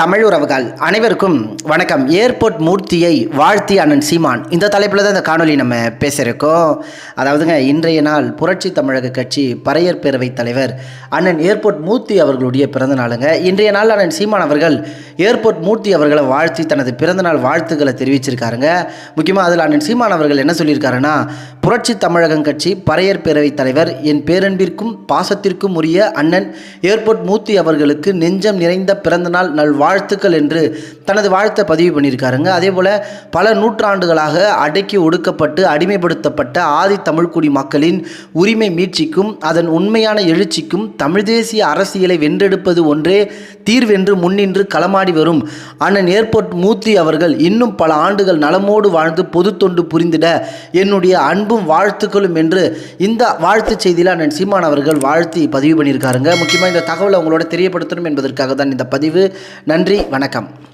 தமிழ் உறவுகள் அனைவருக்கும் வணக்கம். ஏர்போர்ட் மூர்த்தியை வாழ்த்தி அண்ணன் சீமான். இந்த தலைப்பில் தான் இந்த காணொலி நம்ம பேசியிருக்கோம் அதாவதுங்க இன்றைய நாள் புரட்சி தமிழக கட்சி பறையர் பேரவைத் தலைவர் அண்ணன் ஏர்போர்ட் மூர்த்தி அவர்களுடைய பிறந்த நாளுங்க. இன்றைய நாள் அண்ணன் சீமான் அவர்கள் ஏர்போர்ட் மூர்த்தி அவர்களை வாழ்த்தி தனது பிறந்தநாள் வாழ்த்துக்களை தெரிவிச்சிருக்காருங்க. முக்கியமாக அதில் அண்ணன் சீமான் அவர்கள் என்ன சொல்லியிருக்காருன்னா புரட்சி தமிழகம் கட்சி பறையர் பேரவைத் தலைவர் என் பேரன்பிற்கும் பாசத்திற்கும் உரிய அண்ணன் ஏர்போர்ட் மூர்த்தி அவர்களுக்கு நெஞ்சம் நிறைந்த பிறந்தநாள் நல்வா வாழ்த்துக்கள் என்று தனது வாழ்த்தை பதிவு பண்ணியிருக்காருங்க. அதே போல் பல நூற்றாண்டுகளாக அடக்கி ஒடுக்கப்பட்டு அடிமைப்படுத்தப்பட்ட ஆதி தமிழ்குடி மக்களின் உரிமை மீட்சிக்கும் அதன் உண்மையான எழுச்சிக்கும் தமிழ் தேசிய அரசியலை வென்றெடுப்பது ஒன்றே தீர்வென்று முன்னின்று களமாடி வரும் அண்ணன் ஏர்போர்ட் மூர்த்தி அவர்கள் இன்னும் பல ஆண்டுகள் நலமோடு வாழ்ந்து பொது தொண்டு புரிந்திட என்னுடைய அன்பும் வாழ்த்துக்களும் என்று இந்த வாழ்த்து செய்தியில் அண்ணன் சீமான் அவர்கள் வாழ்த்தி பதிவு பண்ணியிருக்காருங்க. முக்கியமாக இந்த தகவலை உங்களோட தெரியப்படுத்தணும் என்பதற்காக தான் இந்த பதிவு. நன்றி வணக்கம்.